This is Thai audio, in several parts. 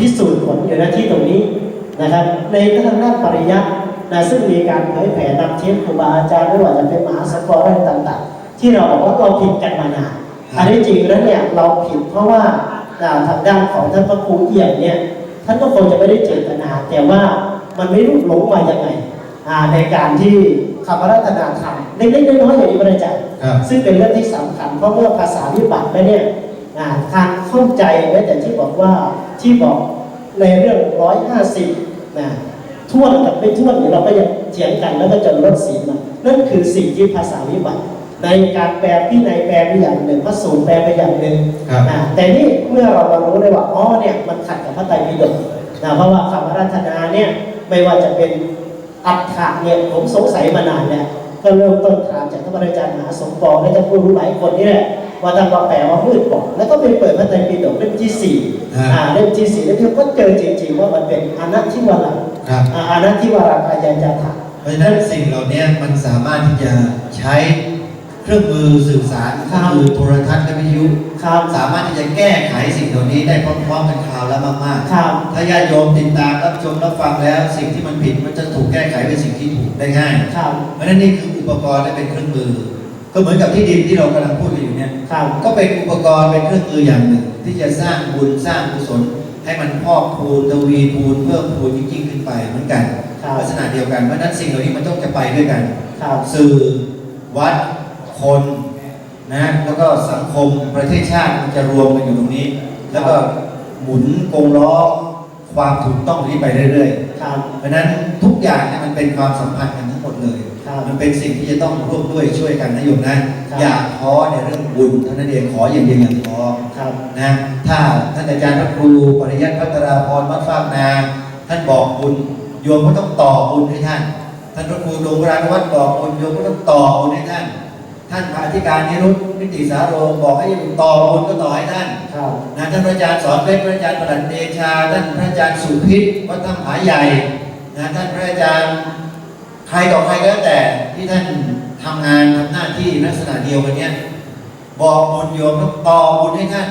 พิสูจน์ผลอยู่หน้าที่ตรงนี้นะครับ ในทางด้านปริยัตินะซึ่งมีการเผยแผ่นำเทปครูบาอาจารย์ไม่ว่าจะเป็นมหาสกอร์อะไรต่างๆ ที่เราบอกว่าเราผิดกันมานานอันนี้จริงแล้วเนี่ยเราผิดเพราะว่าอ่าทางด้านของท่านพระครูเอี่ยมเนี่ยท่านก็คงจะไม่ได้เจตนา แต่ว่ามันไม่รู้หลงมายังไงอ่าในการที่คำรัตนาธรรมเล็กๆน้อยๆอย่างนี้พระอาจารย์ครับซึ่งเป็นเรื่องที่สำคัญเพราะเมื่อภาษาวิบัติแล้วเนี่ยอ่าทางเข้าใจแม้แต่ที่บอกว่า ที่บอกในเรื่องร้อยห้าสิบนะท่วนกับไม่ท่วนเนี่ยเราก็ยังเถียงกันแล้วก็จนลดสีลมานั่นคือสิ่งที่ภาษาวิบัติ ในการแปลพี่ในยแปลไปอย่างหนึ่งพระสูตรแปลไปอย่างหนึ่งครับอ่าแต่นี่เมื่อเรามารู้ได้ว่าอ๋อเนี่ยมันขัดกับพระไตรปิฎกนะเพราะว่าคำอารัตนาเนี่ยไม่ว่าจะเป็นอัฏฐะเนี่ยผมสงสัยมานานแล้ว ก็เริ่มต้นถามจากท่านอาจารย์มหาสมปองและจะผู้รู้หลายคนนี่แหละว่าท่านก็แปลว่ามืดบอกแล้วก็ไปเปิดพระไตรปิฎกเล่มที่สี่ฮะอ่าเล่มที่สี่เล่มที่ก็เจอจริงๆว่ามันเป็นอนัตทิวรังครับอ่าอนัตทิวรังอายาจาถะเพราะฉะนั้นสิ่งเหล่านี้มันสามารถที่จะใช้ เครื่องมือสื่อสารครัก็บคือโทรทัศน์และวิทยุครับสามารถที่จะแก้ไขสิ่งเหล่านี้ได้พร้อมๆกันคราวละมากครับๆถ้าญาติโยมติดตามรับชมรับฟังแล้ว สิ่งที่มันผิดมันจะถูกแก้ไขเป็นสิ่งที่ถูกได้ง่ายครับเพราะฉะนั้นนี่คืออุปกรณ์และเป็นเครื่องมือ ก็เหมือนกับที่ดินที่เรากำลังพูดกันอยู่เนี่ยครับก็เป็นอุปกรณ์เป็นเครื่องมืออย่างหนึ่ง ที่จะสร้างบุญสร้างกุศลให้มันพอกพูนทวีพูนเพิ่มพูนยิ่งๆขึ้นไปเหมือนกันครับลักษณะเดียวกันเพราะฉะนั้นสิ่งเหล่านี้มันต้องจะไปด้วยกันครับสื่อวัด คนนะแล้วก็สังคมประเทศชาติมันจะรวมกันอยู่ตรงนี้ แล้วก็หมุนกงล้อความถูกต้องนี้ไปเรื่อยๆครับเพราะฉะนั้นทุกอย่างเนี่ยมันเป็นความสัมพันธ์กันทั้งหมดเลยครับมันเป็นสิ่งที่จะต้องร่วมด้วยช่วยกันนะโยมนะครับอย่าท้อในเรื่องบุญเท่านั้นเองขออย่างเดียวอย่าท้อครับนะถ้าท่านอาจารย์พระครูปริยัติพัฒราพรวัดฟากนา ท่านบอกบุญโยมก็ต้องต่อบุญให้ท่าน ท่านพระครูดวงวรานวัดบอกบุญโยมก็ต้องต่อบุญให้ท่าน ท่านพระอธิการนิรุตนิติสาโรบอกให้ต่อบุญก็ต่อให้ท่านครับนะท่านพระอาจารย์สอนเพชรพระอาจารย์ประหลัดเดชา ท่านพระอาจารย์สุพิษวัดถ้ำผาใหญ่นะท่านพระอาจารย์ใครต่อใครก็แล้วแต่ที่ท่านทำงานทำหน้าที่ลักษณะเดียวกันเนี้ยบอกบุญโยมต้องต่อบุญให้ท่าน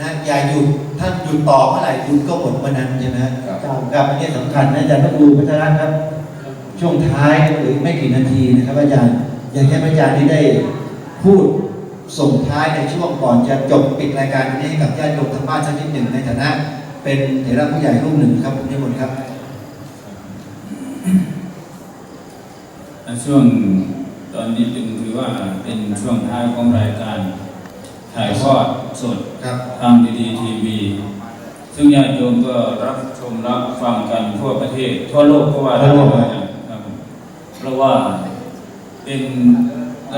นะอย่าหยุดท่านหยุดต่อเมื่อไหร่บุญก็หมดเมื่อนั้นใช่ไหมครับครับอันนี้สำคัญนะอาจารย์พระครูพัชรครับ ช่วงท้ายหรือไม่กี่นาทีนะครับอาจารย์อยากให้พระอาจารย์ที่ได้ พูดส่งท้ายในช่วงก่อนจะจบปิดรายการนี้ให้กับญาติโยมทางบ้านสักนิดหนึ่งในฐานะ เป็นเถระผู้ใหญ่รูปหนึ่งครับผมนิมนต์ครับช่วงตอนนี้จึงถือว่าเป็นช่วงท้ายของรายการถ่ายทอดสดครับทางดีดีทีวีซึ่งญาติโยมก็รับชมรับฟังกันทั่วประเทศ ทั่วโลกก็ว่าได้ทั่วโลกนะครับเพราะว่าเป็น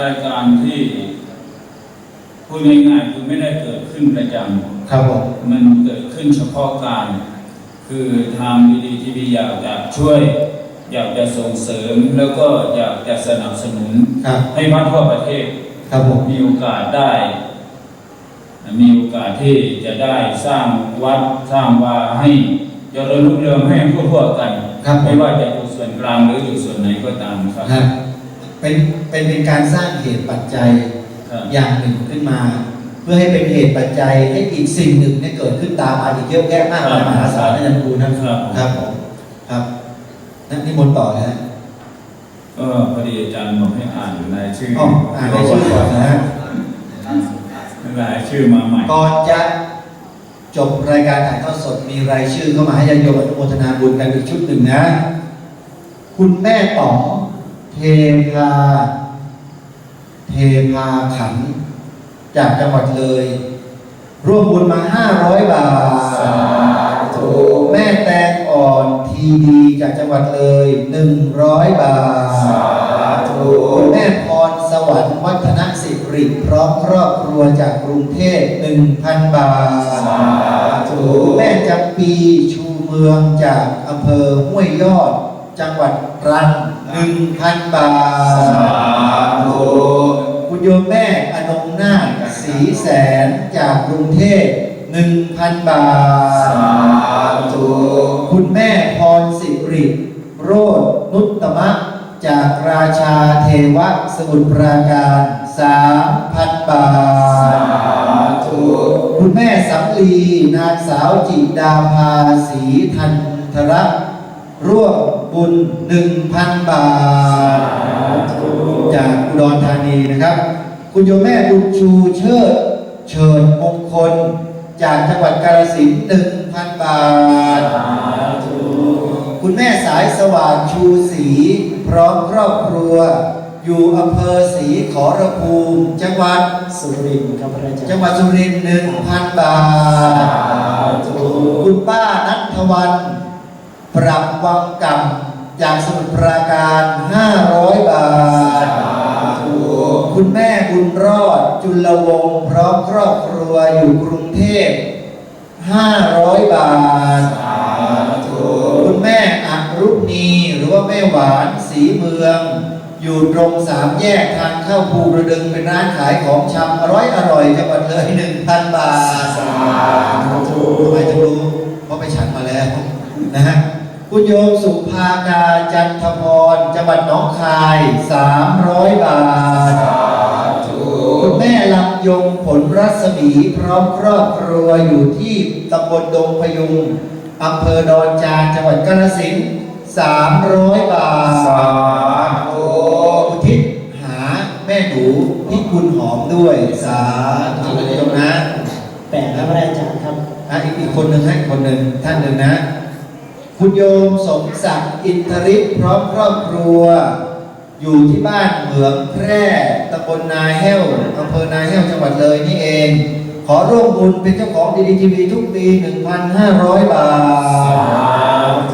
รายการที่พูดง่ายๆคือไม่ได้เกิดขึ้นประจำครับผมมันเกิดขึ้นเฉพาะการ คือทางดีดีทีวีอยากจะช่วย อยากจะส่งเสริมแล้วก็อยากจะสนับสนุน ครับ ให้วัดทั่วประเทศครับผมมีโอกาสได้ มีโอกาสที่จะได้สร้างวัดสร้างวาให้เจริญรุ่งเรืองให้ทั่วๆกัน ครับผไม่มว่าจะอยู่ส่วนกลางหรืออยู่ส่วนไหนก็ตามครับ ฮะ เป็นเป็นเป็นการสร้างเหตุปัจจัยครับอย่างหนึ่งขึ้นมา เพื่อให้เป็นเหตุปัจจัยให้อีกสิ่งหนึ่งเนี่ยเกิดขึ้นตามมาอีกเยอะแยะมากมายมหาศาลนะอาจารย์ครูนะครับครับผมครับนั่นนิมนต์ต่อนะฮะก็พอดีอาจารย์บอกให้อ่านรายชื่ออ๋ออ่านรายชื่อก่อนนะฮะ รายชื่อมาใหม่ ก่อนจะจบรายการถ่ายทอดสดมีรายชื่อเข้ามาให้ญาติโยมอนุโมทนาบุญกันอีกชุดหนึ่งนะ คุณแม่ต๋อง เทพา เทพาขัน จากจังหวัดเลย ร่วมบุญมา500บาท สาธุแม่แตงอ่อนทีดีจากจังหวัดเลย100บาท สาธุคุณแม่พรสวรรค์วัฒนสิริพร้อมครอบครัวจากกรุงเทพ1,000บาท สาธุคุณแม่จำปีชูเมืองจากอำเภอห้วยยอด จังหวัดตรัง1,000บาทสาธุคุณโยมแม่อนงนาคศรีแสนจากกรุงเทพ1,000บาทสาธุคุณแม่พรสิริโรจนุตตมะ จากราชาเทวะสมุทรปราการ3,000บาทสาธุคุณแม่สำลีนางสาวจิดาภาสีทันธระ ร่วมบุญ 1,000 บาท จากอุดรธานีนะครับ คุณโยมแม่บุญชูเชิด เชิญมงคล จากจังหวัดกาฬสินธุ์1,000 บาท คุณแม่สายสว่างชูศรีพร้อมครอบครัว อยู่อำเภอศรีขอรภูมิ จังหวัดสุรินทร์ครับพระอาจารย์จังหวัดสุรินทร์หนึ่งพันบาท คุณป้านัทวัน ปรับวังกำจากสมุทรปราการ 500 บาท คุณแม่บุญรอด จุลวงศ์พร้อมครอบครัวอยู่กรุงเทพ 500 บาท คุณแม่อักรุณีหรือว่าแม่หวานสีเมือง อยู่ตรงสามแยกทางเข้าภูกระดึงเป็นร้านขายของชำอร่อยอร่อยจังหวัดเลยหนึ่งพันบาททำไมจะรู้เพราะไปฉันมาแล้วนะฮะ คุณโยมสุภากาจันทพรจังหวัดหนองคาย 300 บาท คุณแม่ลำยงผลรัศมีพร้อมครอบครัวอยู่ที่ตำบลดงพยุงอำเภอดอนจานจังหวัดกาฬสินธุ์300 บาทสาธุอุทิศหาแม่หนูพิกุลหอมด้วย สาธุนะโยมนะแปดครับพระอาจารย์ครับ อะอีกอีกคนหนึ่งให้คนหนึ่งท่านหนึ่งนะ คุณโยมสมศักดิ์อินทริศพร้อมครอบครัว อยู่ที่บ้านเหมืองแพร่ตำบลนาแห้วอำเภอนาแห้วจังหวัดเลยนี่เอง ขอร่วมบุญเป็นเจ้าของดีดีทีวีทุกปี 1,500 บาท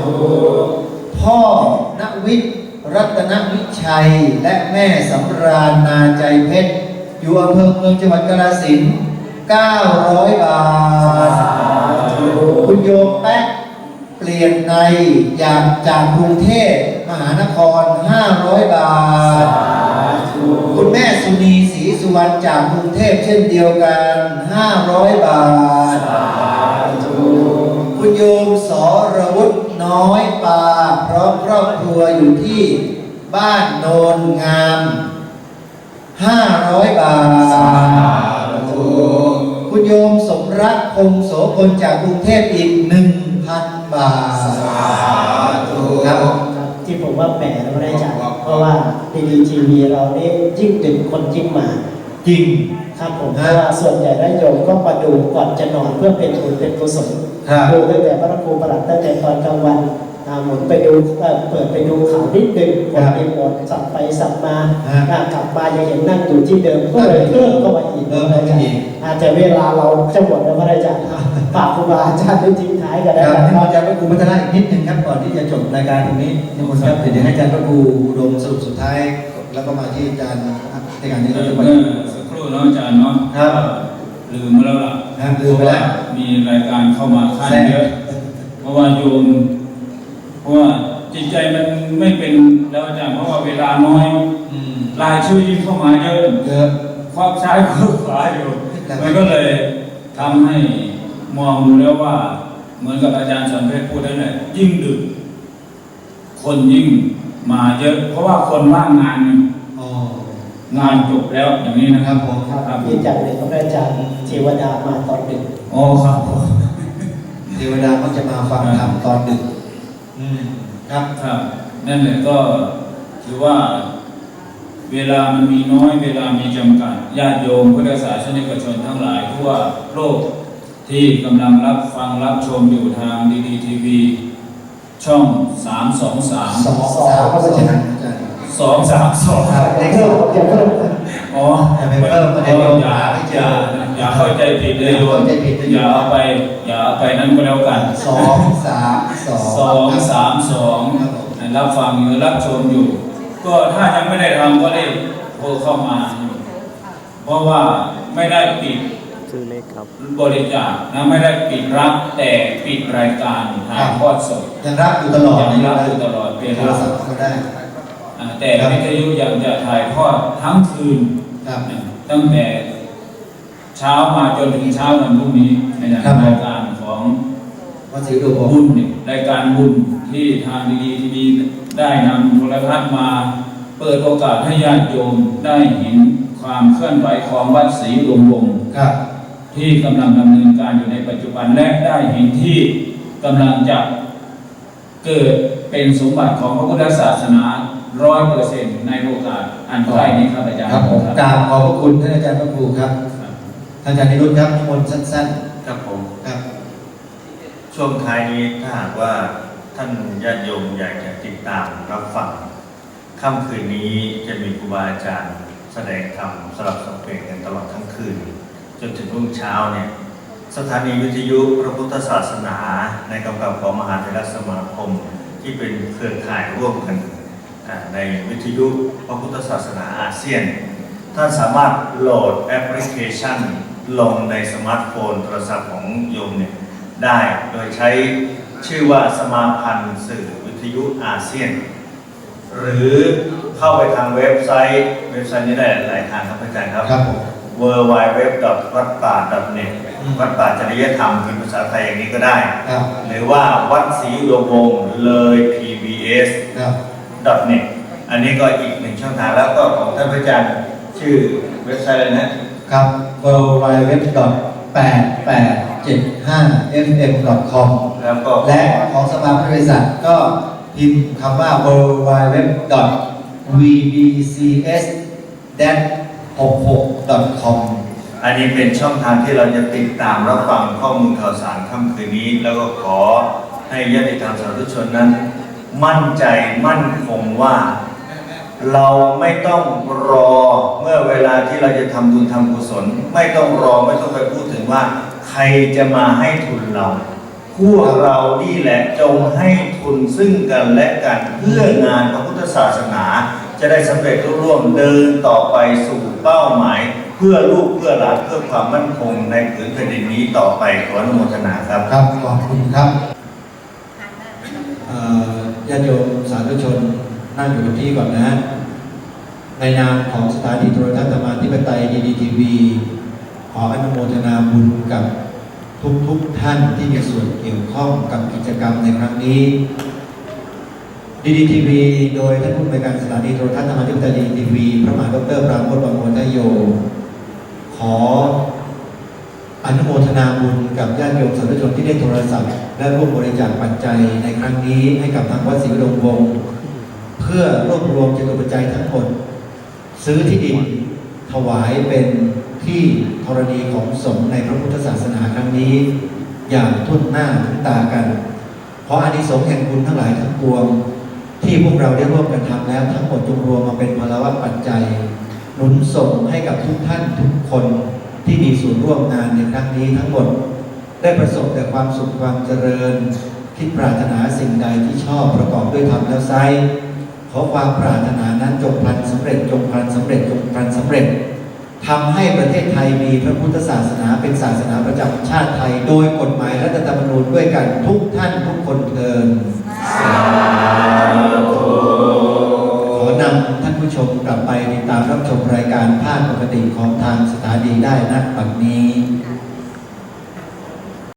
พ่อนวิทย์รัตนวิชัยและแม่สำราญนาใจเพชร อยู่อำเภอเมืองจังหวัดกาฬสินธุ์900 บาท คุณโยมแป๊ก เปลี่ยนในอยากจากกรุงเทพมหานคร 500 บาท คุณแม่สุนีศรีสุวรรณจากกรุงเทพเช่นเดียวกัน 500 บาท คุณโยมสรวุฒิน้อยปาพร้อมครอบครัวอยู่ที่บ้านโนนงาม 500 บาท คุณโยมสมรักคงโสพลจากกรุงเทพอีก1,000บาทครับครับที่ผมว่าแปดนะพระอาจารย์เพราะว่าดีดีทีวีเรานี่ยิ่งดึงคนยิ่งมา จริงครับผมเพฮะราะว่าส่วนใหญ่ได้โยมก็มาดูก่อนจะนอนเพื่อเป็นบุญเป็นกุศลครับดูตั้งแต่พระครูประหลัดตั้งแต่ตอนกลางวันอ่าหมุนไปดูเอ่อเปิดไปดูข่าวนิดนึงกดรีโมทสับไปสับมาฮะอ่ากลับมายังเห็นนั่งอยู่ที่เดิมก็เลยเพิ่มเข้ามาอีกเพิ่มเข้ามาอีกอาจจะเวลาเราจะหมดแล้วพระอาจารย์ ฝากครูบาอาจารย์ได้ทิ้งท้ายกันคได้รับไหมให้ครัอาบจารย์พระครูพัฒนาอีกนิดนึงครับก่อนที่จะจบรายการตรงนี้นิมนต์ครับเดี๋ยวให้อาจารย์พระครูอุดมสรุปสุดท้าย แล้วก็มาที่อาจารย์ในการนี้เมื่เราอจะไปสักครู่เนาะอาจารย์เนาะครับลืมไปแล้วล่ะครับลืมไปแล้ว เพราะามีรายการเข้ามาค่อนแทรกเยอะ เพราะว่าโยมเพราะว่าจิตใจมันไม่เป็นแล้วอาจารย์เพราะว่าเวลาน้อยอืมรายชื่อยิ่งเข้ามาเยอะ เยอะ ควักซ้ายควักขวาอยู่ครับมันก็เลยทำให้ มองดูแล้วว่า เหมือนกับอาจารย์สันเพชรพูดได้เลยยิ่งดึก คนยิ่งมาเยอะ เพราะว่าคนว่างงานเนี่ยอ๋องานจบแล้วอย่างนี้นะครับผมครับที่จากหนึ่งพระอาจารย์เทวดามาตอนหนึ่งโอ้ครับผมเทวดาก็จะมาฟังธรรมตอนดึกอืมครับครับนั่นแหละก็ถือว่าเวลามันมีน้อยเวลามีจำกัดญาติโยมพุทธศาสนิกชนทั้งหลายทั่วโลก ที่กำลังรับฟังรับชมอยู่ทางดีดีทีวีช่องสามสองสามสองสามพระอาจารย์อาจารย์สองสามสองครับอย่าเพิ่มอย่าเพิ่ม อ๋ออย่าไปเพิ่มประเด็นอย่าอย่าอย่าเข้าใจผิดเลยโยมเข้าใจผิดเลยโยมอย่าเอาไป อย่าเอาไปนั่นก็แล้วกัน สองสามสองสองสามสองครับผมรับฟังอยู่รับชมอยู่ ก็ถ้ายังไม่ได้ทำก็ได้โทรเข้ามาอยู่เพราะว่าไม่ได้ปิด ชื่อเล็กครับ บริจาคนะไม่ได้ปิดรับแต่ปิดรายการถ่ายทอดสดยังรับอยู่ตลอดยังรับอยู่ตลอดเวโทลารศัพท์ก็ได้อ่าแต่วิทยุยังจะถ่ายทอดทั้งคืนครับตั้งแต่เช้ามาจนถึงเช้าวันพรุ่งนี้ในครับผมรายการของวัดศรีอุดมบุญเนี่ยรายการบุญที่ทางดีทีวีได้นำโทรทัศน์มาเปิดโอกาสให้ญาติโยมได้เห็นความเคลื่อนไหวของวัดศรีอุดมวงศ์ครับ ที่กำลังดำเนินการอยู่ในปัจจุบันและได้เห็นที่กำลังจะเกิดเป็นสมบัติของพระพุทธศาสนาร้อยเปอร์เซ็นต์ในโอกาสอันใกล้นี้ครับอาจารย์ครับผมกราบขอบพระคุณท่านอาจารย์พระครูครับครับท่านอาจารย์นิรุตครับนิมนต์สั้นครับผมๆครับ ช่วงท้ายนี้ถ้าหากว่าท่านญาติโยมอยากจะติดตามรับฟังค่ำคืนนี้จะมีครูบาอาจารย์แสดงธรรมสลับสับเปลี่ยนกันตลอดทั้งคืน จนถึงรุ่งเช้าเนี่ยสถานีวิทยุพระพุทธศาสนาในกำกับของมหาเถรสมาคม ที่เป็นเครือข่ายร่วมกันในวิทยุพระพุทธศาสนาอาเซียน ท่านสามารถโหลดแอปพลิเคชัน ลงในสมาร์ทโฟนโทรศัพท์ของโยมเนี่ยได้โดยใช้ชื่อว่าสมาพันธ์สื่อวิทยุอาเซียน หรือเข้าไปทางเว็บไซต์ เว็บไซต์นี้ได้หลายทางครับอาจารย์ครับครับผม w w w วัดป่า .net วัดป่าจริยธรรมเป็นภาษาไทยอย่างนี้ก็ได้ครับหรือว่าวัดศรีอุดมวงศ์เลย pbs ครับ .net อันนี้ก็อีกหนึ่งช่องทางแล้วก็ของท่านพระอาจารย์ชื่อเว็บไซต์เลยนะครับ w w w 8 8 7 5 fm com แล้วก็และของสมาพันธ์บริษัทก็พิมพ์คำว่า w w w vbcs 66 com อันนี้เป็นช่องทางที่เราจะติดตามรับฟังข้อมูลข่าวสารค่ำคืนนี้ แล้วก็ขอให้ญาติธรรมสาธุชนนั้น มั่นใจมั่นคงว่า เราไม่ต้องรอเมื่อเวลาที่เราจะทำบุญทำกุศล ไม่ต้องรอไม่ต้องไปพูดถึงว่า ใครจะมาให้ทุนเราพวกเรานี่แหละจงให้ทุนซึ่งกันและกันเพื่องานพระพุทธศาสนา จะได้สำเร็จรุ่ร่วงเดินต่อไปสู่เป้าหมาย เพื่อลูกเพื่อหลานเพื่อความมั่นคงในผืนแผ่นดินนี้ต่อไปขออนุโมทนาครับครับขอบคุณครับญาติโยมสาธุชนนั่งอยู่กับที่ก่อนนะ ในนามของสถานีโทรทัศน์ธรรมาธิปไตยดีดีทีวีขออนุโมทนาบุญกับทุกทุกท่านที่มีส่วนเกี่ยวข้องกับกิจกรรมในครั้งนี้ ดีดีทีวีโดยท่านผู้อำนวยการสถานีโทรทัศน์ธรรมาธิปไตยดีดีทีวี พระมหาดรปราโมทบางมนทโย ขออนุโมทนาบุญกับญาติโยมสาธุชนที่ได้โทรศัพท์ และร่วมบริจาคปัจจัยในครั้งนี้ให้กับทางวัดศรีวิโรมวง เพื่อรวบรวมจตุปัจจัยทั้งหมด ซื้อที่ดินถวายเป็นที่ธรณีของสงฆ์ในพระพุทธศาสนาครั้งนี้ อย่างทุ่นหน้าทุ่นตากัน เพราะอานิสงส์แห่งบุญทั้งหลายทั้งปวง ที่พวกเราได้ร่วมกันทำแล้วทั้งหมดจงรวมมาเป็นพลวัตปัจจัยหนุนส่งให้กับทุกท่านทุกคนที่มีส่วนร่วมงานในครั้งนี้ทั้งหมด ได้ประสบแต่ความสุขความเจริญที่ปรารถนาสิ่งใดที่ชอบประกอบด้วยธรรมแล้วไซขอความปรารถนานั้นจงพันสำเร็จจงพันสำเร็จจงพันสำเร็จทำให้ประเทศไทยมีพระพุทธศาสนาเป็นศาสนาประจำชาติไทย โดยกฎหมายรัฐธรรมนูญด้วยกันทุกท่านทุกคนเทิน ขอนำท่านผู้ชมกลับไปติดตามรับชมรายการภาคปกติของทางสถานีได้ณบัดนี้